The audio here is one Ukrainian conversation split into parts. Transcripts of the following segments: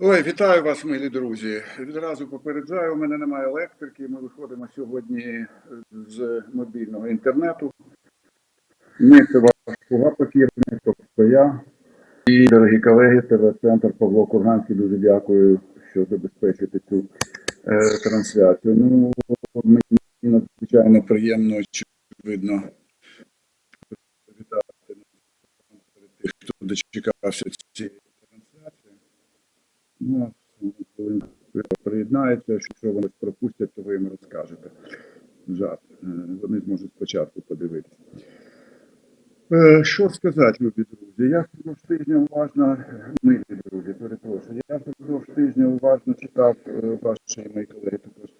Ой, вітаю вас, милі друзі. Відразу попереджаю, у мене немає електрики. Ми виходимо сьогодні з мобільного інтернету. Ми це ваш слуга покірний, тобто я. І, дорогі колеги, ТВ-центр Павло Курганський, дуже дякую, що забезпечуєте цю е, трансляцію. Ну, мені надзвичайно приємно, очевидно, вітати тих, хто дочекався цієї. Ну, коли приєднається, якщо вони пропустять, то ви їм розкажете. Жарт. Е, Вони зможуть спочатку подивитися. Е, Що сказати, любі друзі? Я впродовж тижня уважно, милі друзі, перепрошую, я впродовж тижня уважно читав е, ваші мої колеги також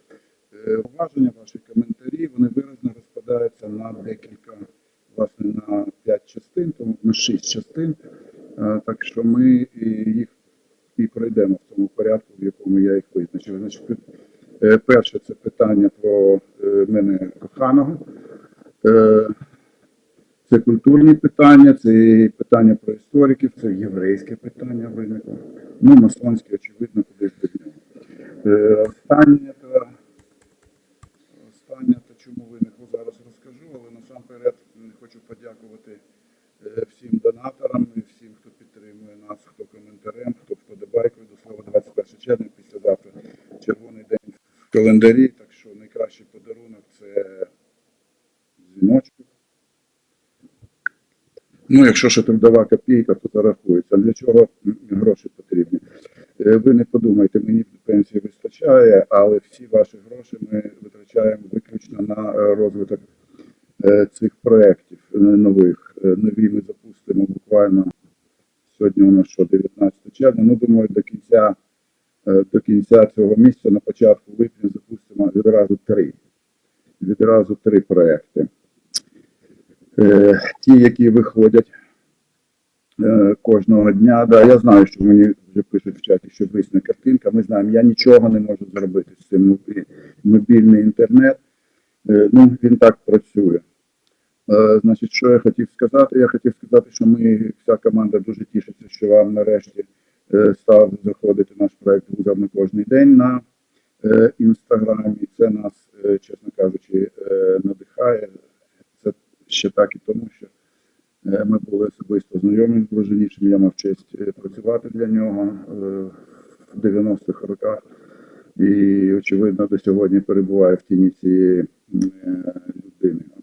уваження, ваші коментарі. Вони виразно розпадаються на декілька, власне, на п'ять частин, тому на шість частин. Так що ми їх і пройдемо в тому порядку, в якому я їх визначив. Значить, е, перше це питання про е, мене коханого. Е, Це культурні питання, це питання про істориків, це єврейське питання виникло. Ну, масонське, очевидно, кудись без нього. Останнє, то, останнє, то чому виникло, зараз розкажу, але насамперед хочу подякувати всім донаторам і всім, хто підтримує нас, хто коментарем, хто вподобайкою. До слова 21 червня, післязавтра червоний день в календарі. Так що найкращий подарунок це дзвіночок. Ну, якщо ще трудова копійка, то зарахується. Для чого гроші потрібні? Е, Ви не подумайте, мені пенсії вистачає, але всі ваші гроші ми витрачаємо виключно на е, розвиток е, цих проєктів нових. Нові ми запустимо буквально сьогодні у нас що, 19 червня. Ну, думаю, до кінця, до кінця цього місяця, на початку липня, запустимо відразу три. Відразу три проекти. Е, Ті, які виходять е, кожного дня. Да, я знаю, що мені вже пишуть в чаті, що висне картинка. Ми знаємо, я нічого не можу зробити з цим мобільний інтернет. Е, Ну, він так працює. Е, Значить, що я хотів сказати? Я хотів сказати, що ми, вся команда дуже тішиться, що вам нарешті е, став заходити наш проект «Вузол на кожний день на е, інстаграмі. Це нас, е, чесно кажучи, е, надихає. Це ще так і тому, що е, ми були особисто знайомі з Блаженішим. Я мав честь е, працювати для нього е, в 90-х роках. І, очевидно, до сьогодні перебуває в тіні цієї е, людини. Е,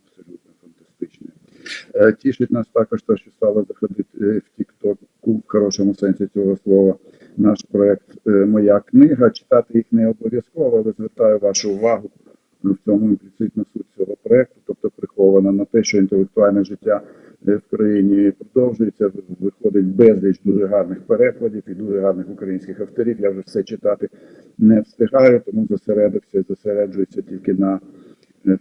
Тішить нас також те, що стало заходити е, в TikTok в хорошому сенсі цього слова. Наш проект е, Моя книга. Читати їх не обов'язково, але звертаю вашу увагу ну, в цьому імпліцитна суть цього проекту, тобто прихована на те, що інтелектуальне життя е, в країні продовжується. Виходить безліч дуже гарних перекладів і дуже гарних українських авторів. Я вже все читати не встигаю, тому зосередився зосереджуюся тільки на е,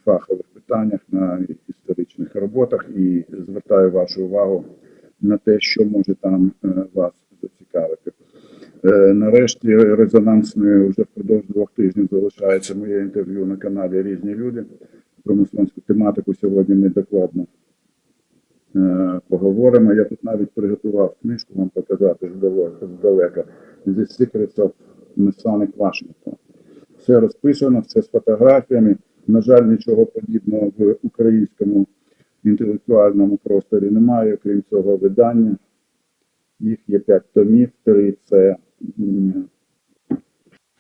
фахових питаннях, на історичних роботах і звертаю вашу увагу на те, що може там е, вас зацікавити. Е, Нарешті резонансною вже впродовж двох тижнів залишається моє інтерв'ю на каналі Різні люди. Про масонську тематику сьогодні ми докладно е, поговоримо. Я тут навіть приготував книжку вам показати здалека, The Secrets of Masonic Washington. Все розписано, все з фотографіями. На жаль, нічого подібного в українському інтелектуальному просторі немає, окрім цього видання. Їх є п'ять томів, три це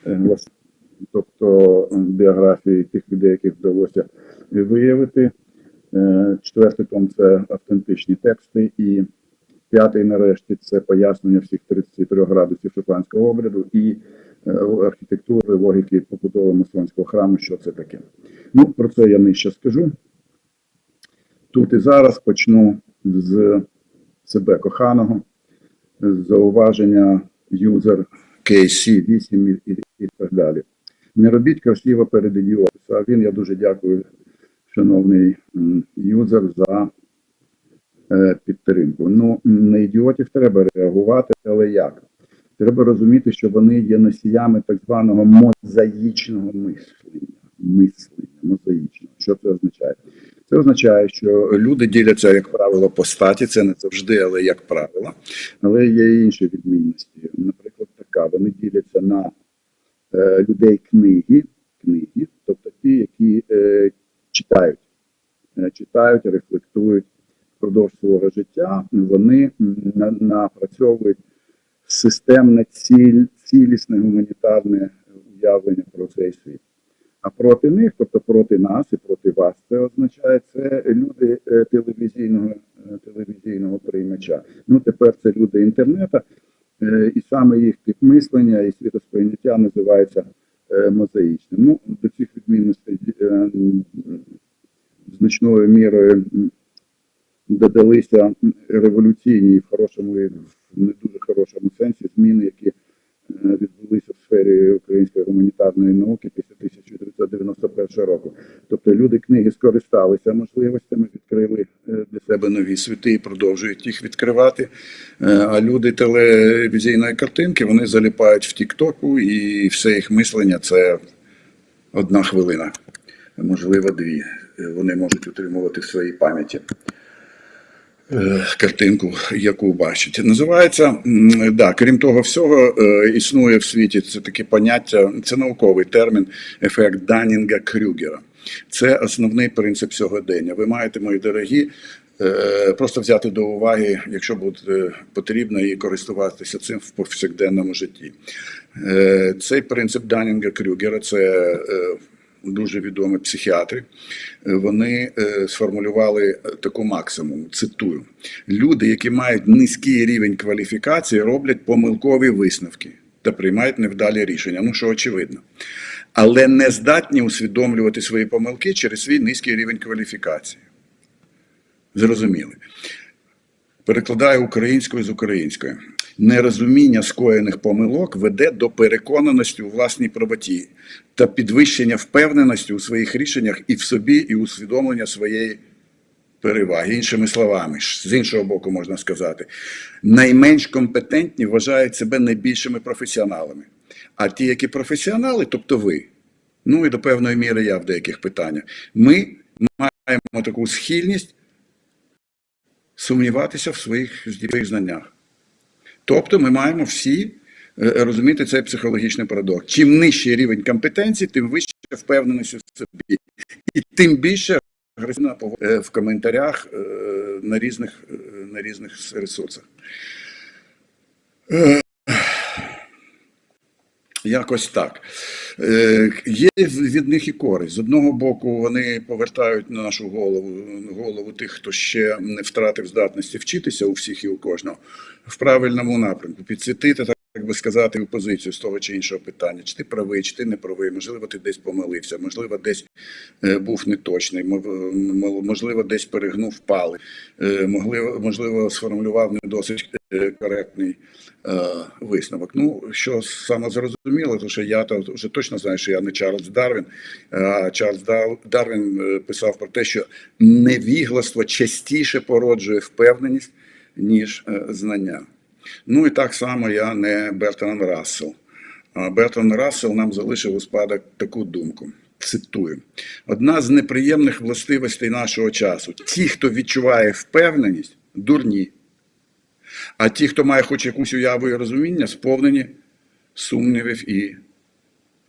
е, тобто біографії тих людей, яких вдалося виявити. Е, Четвертий том це автентичні тексти, і п'ятий, нарешті, це пояснення всіх 33 градусів шотландського обряду і е, архітектури, логіки побудови масонського храму, що це таке. Ну, про це я нижче скажу. Тут і зараз почну з себе коханого, з зауваження юзер KC8 і, і, і так далі. Не робіть красиво перед ідіотом. А він, я дуже дякую, шановний юзер, за е, підтримку. Ну, на ідіотів треба реагувати, але як? Треба розуміти, що вони є носіями так званого мозаїчного мислення. Мислення, мозаїчного. Що це означає? Це означає, що люди діляться, як правило, по статі, це не завжди, але як правило. Але є інші відмінності. Наприклад, ВК, вони діляться на е, людей книги, книги, тобто ті, які е, читають, е, читають, рефлектують впродовж свого життя, вони напрацьовують системне ціль, цілісне гуманітарне уявлення про цей світ. А проти них, тобто проти нас і проти вас, це означає це люди е, телевізійного е, телевізійного приймача. Ну тепер це люди інтернету, е, і саме їх тип мислення і світосприйняття називається мозаїчним. Ну до цих відмінностей значною мірою додалися революційні в хорошому і в не дуже хорошому сенсі зміни, які е, відбулися в сфері української гуманітарної науки після 1991 року. Тобто люди книги скористалися можливостями, відкрили е, для себе нові світи і продовжують їх відкривати. Е, А люди телевізійної картинки вони заліпають в Тіктоку, і все їх мислення це одна хвилина, можливо, дві. Вони можуть утримувати в своїй пам'яті картинку, яку бачать. Називається, да, крім того всього, е, існує в світі це таке поняття, це науковий термін, ефект Данінга Крюгера. Це основний принцип сьогодення. Ви маєте, мої дорогі, е, просто взяти до уваги, якщо буде потрібно, і користуватися цим в повсякденному житті. Е, Цей принцип Данінга Крюгера це е, дуже відомі психіатри. Е, Вони е, сформулювали е, таку максимум. Цитую: люди, які мають низький рівень кваліфікації, роблять помилкові висновки та приймають невдалі рішення. Ну що очевидно. Але не здатні усвідомлювати свої помилки через свій низький рівень кваліфікації. Зрозуміли. Перекладаю українською з української. Нерозуміння скоєних помилок веде до переконаності у власній правоті та підвищення впевненості у своїх рішеннях і в собі, і усвідомлення своєї переваги. Іншими словами, з іншого боку, можна сказати, найменш компетентні вважають себе найбільшими професіоналами. А ті, які професіонали, тобто ви, ну і до певної міри я в деяких питаннях, ми маємо таку схильність сумніватися в своїх знаннях. Тобто ми маємо всі е, розуміти цей психологічний парадокс. Чим нижчий рівень компетенції, тим вища впевненість у собі. І тим більше агресивна е, в коментарях е, на різних, на різних ресурсах. Якось так. Е, Є від них і користь. З одного боку, вони повертають на нашу голову голову тих, хто ще не втратив здатності вчитися у всіх і у кожного в правильному напрямку, підсвітити, так би сказати, позицію з того чи іншого питання. Чи ти правий, чи ти не правий, можливо, ти десь помилився, можливо, десь е, був неточний, можливо, десь перегнув пали, е, можливо, можливо, сформулював не досить е, коректний висновок. Ну, що саме зрозуміло, то що я то вже точно знаю, що я не Чарльз Дарвін. А Чарльз Дарвін писав про те, що невігластво частіше породжує впевненість, ніж знання. Ну і так само я не Бертран Рассел. А Бертран Рассел нам залишив у спадок таку думку. Цитую: одна з неприємних властивостей нашого часу: ті, хто відчуває впевненість, дурні. А ті, хто має хоч якусь уяву і розуміння, сповнені сумнівів і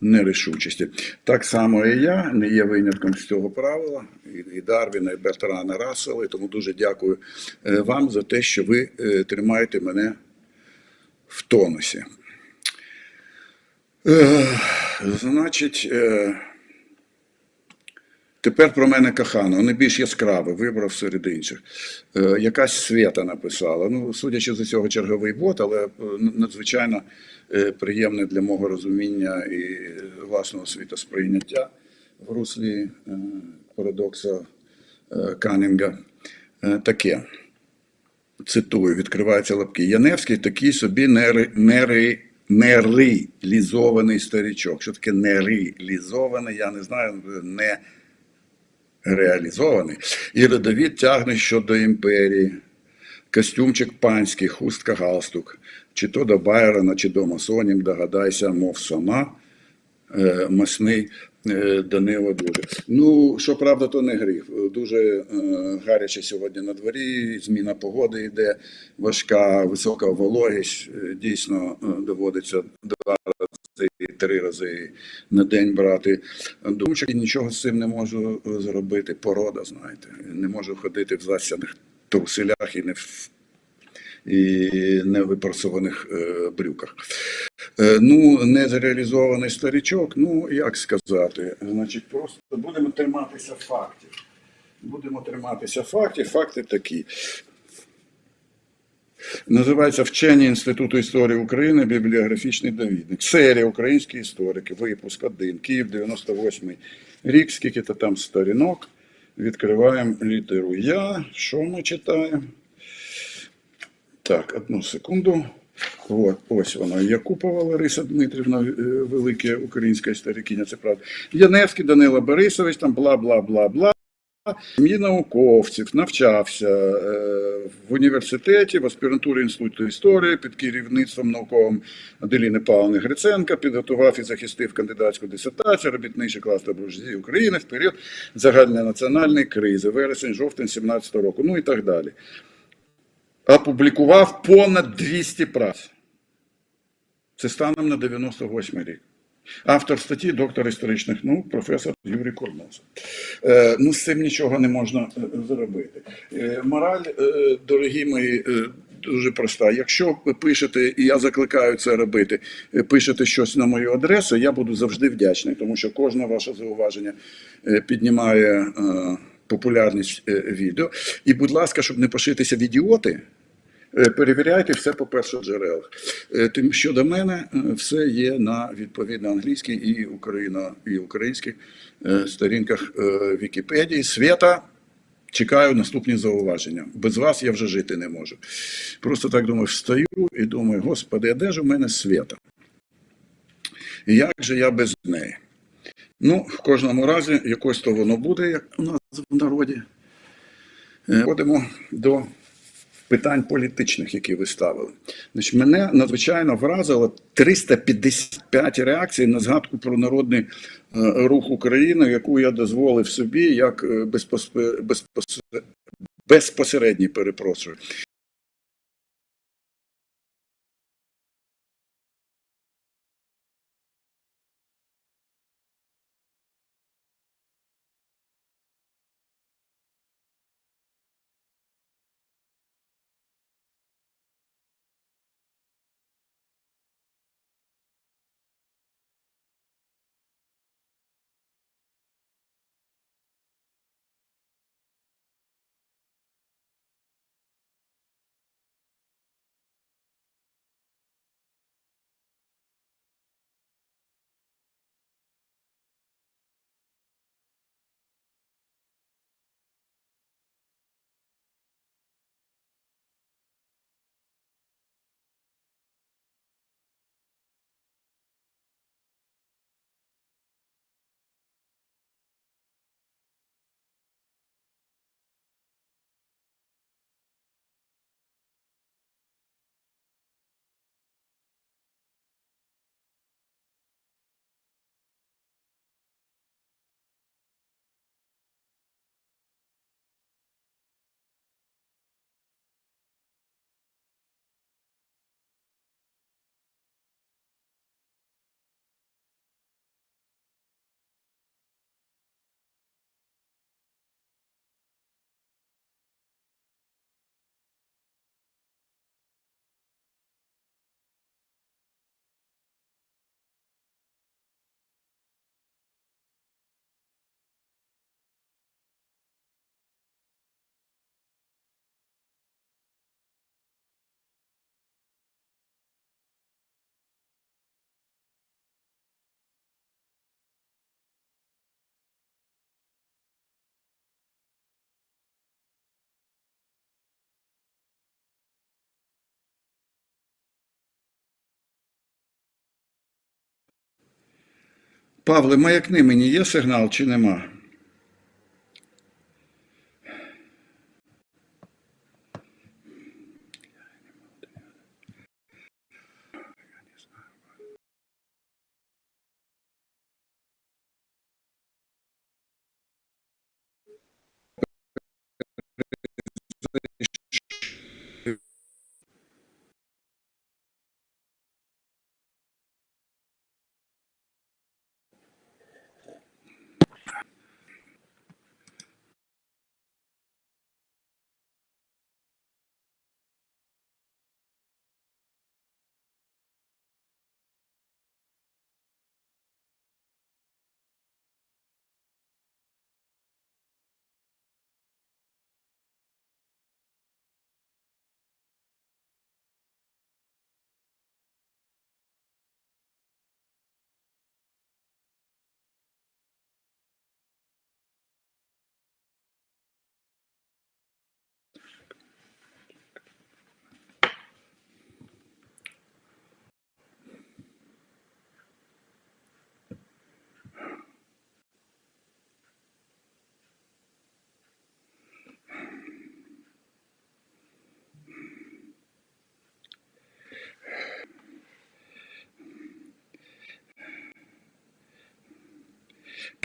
нерішучості. Так само і я не є винятком з цього правила, і- і Дарвіна, і Бертрана Рассела. І тому дуже дякую е, вам за те, що ви е, тримаєте мене в тонусі. Е, Значить, е, тепер про мене кохано, не більш яскраве, вибрав серед інших. Е, Якась свята написала. Ну, судячи з усього, черговий бот, але надзвичайно приємне для мого розуміння і власного світосприйняття в руслі парадокса Канінга. Таке. Цитую, відкриваються лапки. Яневський такий собі нери, нери, нереалізований старічок. Що таке нереалізований? Я не знаю, не реалізований. І родовід тягне щодо імперії. Костюмчик панський, хустка галстук. Чи то до Байрона, чи до масонів, догадайся, мов сама. е, масний Данило дуже. Ну, що правда, то не гріх. Дуже е, гаряче сьогодні на дворі, зміна погоди йде, важка, висока вологість. Е, Дійсно е, доводиться два рази, три рази на день брати дучок. І нічого з цим не можу е, зробити. Порода, знаєте. Не можу ходити в засяних труселях і не в і невипрасованих е, брюках. Е, ну, незреалізований старичок, ну як сказати, значить, просто будемо триматися фактів. Будемо триматися фактів. Факти такі. Називається Вчені Інституту історії України, бібліографічний довідник. Серія українські історики, випуск 1, Київ, 98 рік, скільки то там сторінок. Відкриваємо літеру Я. Що ми читаємо? Так, одну секунду. От, ось вона. Якупова Лариса Дмитрівна, е, велика українська історикиня, це правда. Яневський Данило Борисович, там бла бла бла бла. Сім'ї науковців навчався е, в університеті, в аспірантурі Інституту історії під керівництвом науковим Аделіни Павловни Гриценка, підготував і захистив кандидатську дисертацію, робітничий клас та України в період загальнонаціональної кризи, вересень-жовтень 17 року, ну і так далі. Опублікував понад 200 праць. Це станом на 98 рік. Автор статті, доктор історичних наук, професор Юрій Курнос. Е, ну, з цим нічого не можна е, зробити. Е, мораль, е, дорогі мої, е, дуже проста. Якщо ви пишете, і я закликаю це робити, е, пишете щось на мою адресу, я буду завжди вдячний, тому що кожне ваше зауваження е, піднімає е, популярність е, відео. І, будь ласка, щоб не пошитися в ідіоти. Е, Перевіряйте все по перших джерелах. Е, Тим щодо мене, е, все є на відповідно англійській і україно, і українських сторінках Вікіпедії. Свята. Чекаю наступні зауваження. Без вас я вже жити не можу. Просто так думаю, встаю і думаю, господи, де ж у мене свята? Як же я без неї? Ну, в кожному разі, якось то воно буде, як у нас в народі. Ходимо до питань політичних, які ви ставили. Значить, мене надзвичайно вразило 355 реакцій на згадку про народний е, рух України, яку я дозволив собі як безпос- безпосередній, перепрошую. Павле, маякни мені є сигнал чи нема?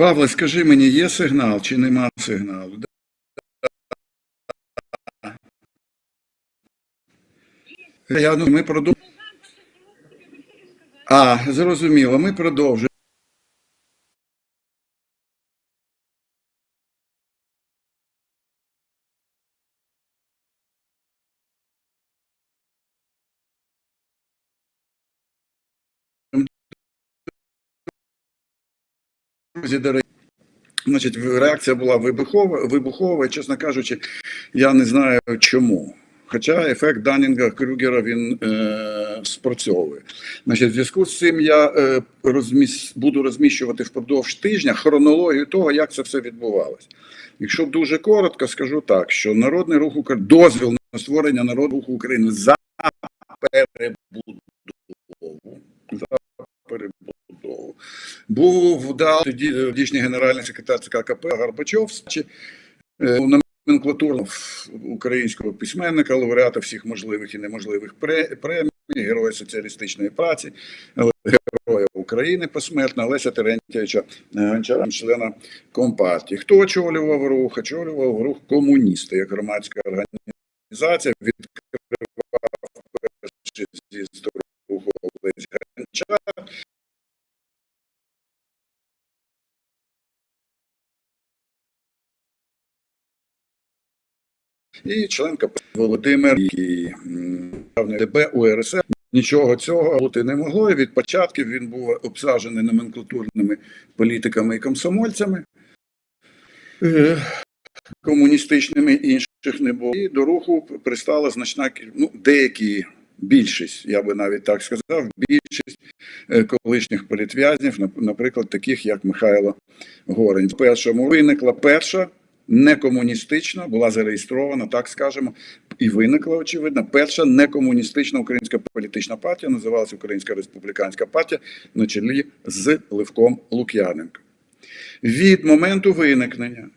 Павле, скажи мені, є сигнал чи нема сигналу? Я, ну, ми продовжуємо. А, зрозуміло, ми продовжуємо. Друзі, дорогі, значить, реакція була вибухова, вибухова, і, чесно кажучи, я не знаю чому. Хоча ефект Данінга Крюгера він е, спрацьовує. Значить, в зв'язку з цим я е, розміс, буду розміщувати впродовж тижня хронологію того, як це все відбувалось. Якщо дуже коротко, скажу так, що Народний рух України, дозвіл на створення Народного руху України за перебудову. За. Був дав тоді тодішній генеральний секретар ЦК КП Горбачов чи е, номенклатурного українського письменника, лауреата всіх можливих і неможливих премій, героя соціалістичної праці, героя України посмертно, Леся Терентьєвича е, Гончара, члена Компартії. Хто очолював рух? Очолював рух комуністи як громадська організація, відкривав перший з'їзд руху і член КП Володимир і ДБ УРСР. Нічого цього бути не могло. І від початків він був обсаджений номенклатурними політиками і комсомольцями е, комуністичними інших не було. І до руху пристала значна ну, деякі. Більшість, я би навіть так сказав, більшість е, колишніх політв'язнів, нап- наприклад, таких як Михайло Горень. В першому виникла перша некомуністична, була зареєстрована, так скажемо, і виникла, очевидно, перша некомуністична українська політична партія, називалася Українська Республіканська партія на чолі з Левком Лук'яненком. Від моменту виникнення,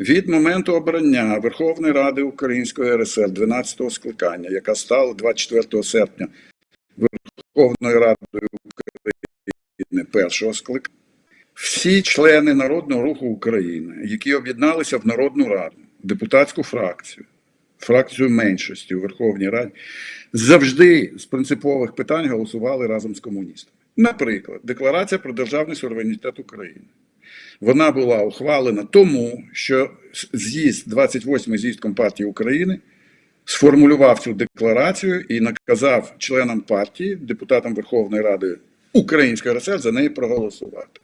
від моменту обрання Верховної Ради Української РСР 12-го скликання, яка стала 24 серпня Верховною Радою України першого скликання, всі члени Народного руху України, які об'єдналися в Народну Раду, депутатську фракцію, фракцію меншості у Верховній Раді, завжди з принципових питань голосували разом з комуністами. Наприклад, Декларація про державний суверенітет України. Вона була ухвалена тому, що з'їзд, 28-й з'їзд Компартії України, сформулював цю декларацію і наказав членам партії, депутатам Верховної Ради Української РСР за неї проголосувати.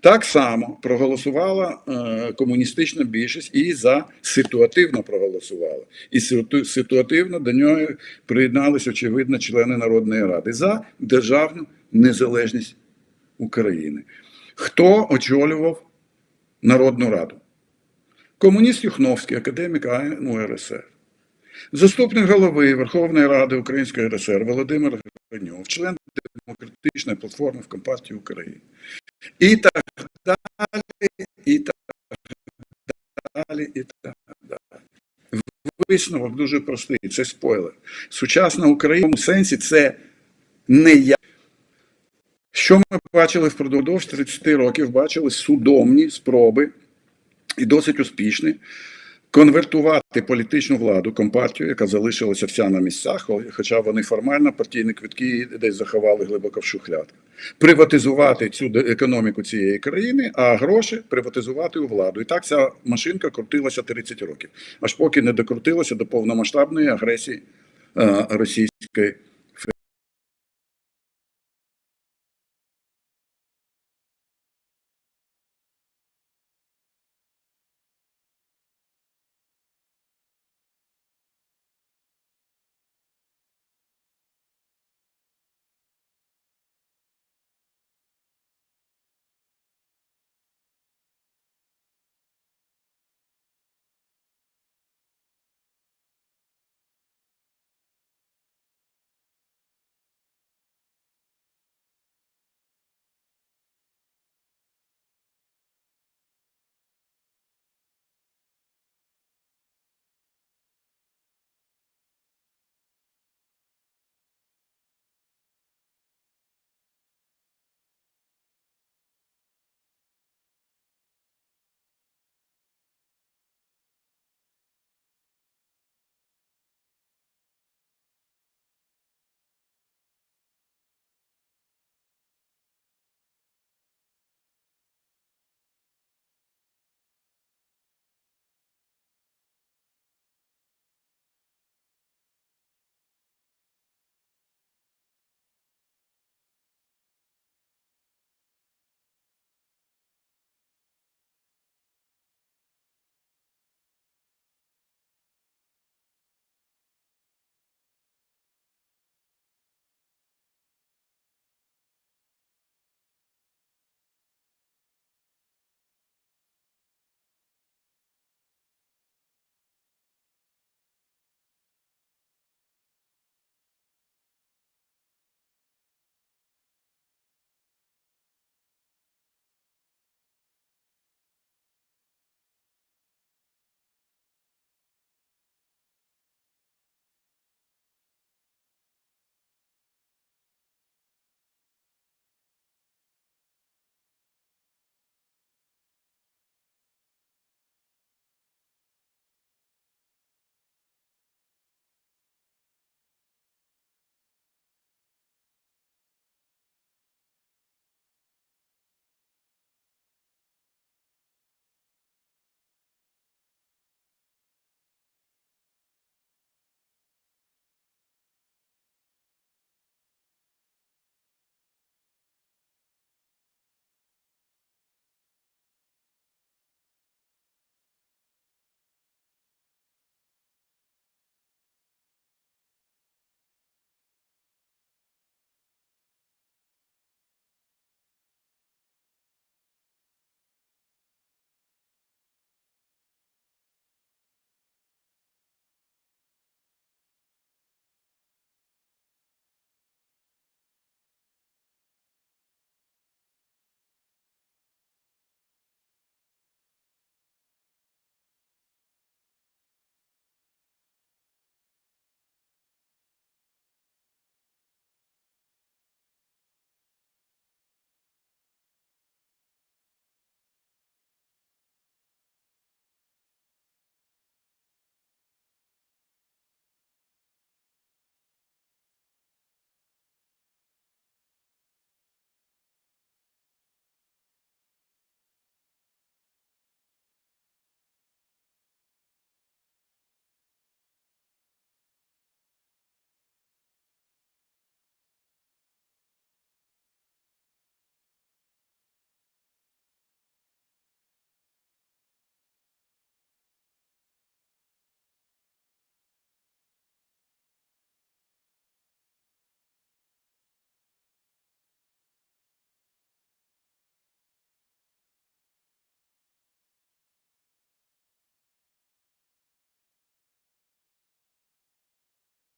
Так само проголосувала е, комуністична більшість і за ситуативно проголосувала. І ситуативно до нього приєдналися, очевидно, члени Народної Ради за державну незалежність України. Хто очолював Народну Раду? Комуніст Юхновський, академік АНУ РСР. Заступник голови Верховної Ради Української РСР Володимир Гриньов, член демократичної платформи в Компартії України. І так далі, і так далі, і так далі. Висновок дуже простий, це спойлер. Сучасна Україна в сенсі це не я. Що ми бачили впродовж 30 років? Бачили судомні спроби і досить успішні конвертувати політичну владу, компартію, яка залишилася вся на місцях, хоча вони формально партійні квитки десь заховали глибоко в шухлядку. Приватизувати цю економіку цієї країни, а гроші приватизувати у владу. І так ця машинка крутилася 30 років, аж поки не докрутилася до повномасштабної агресії е, Російської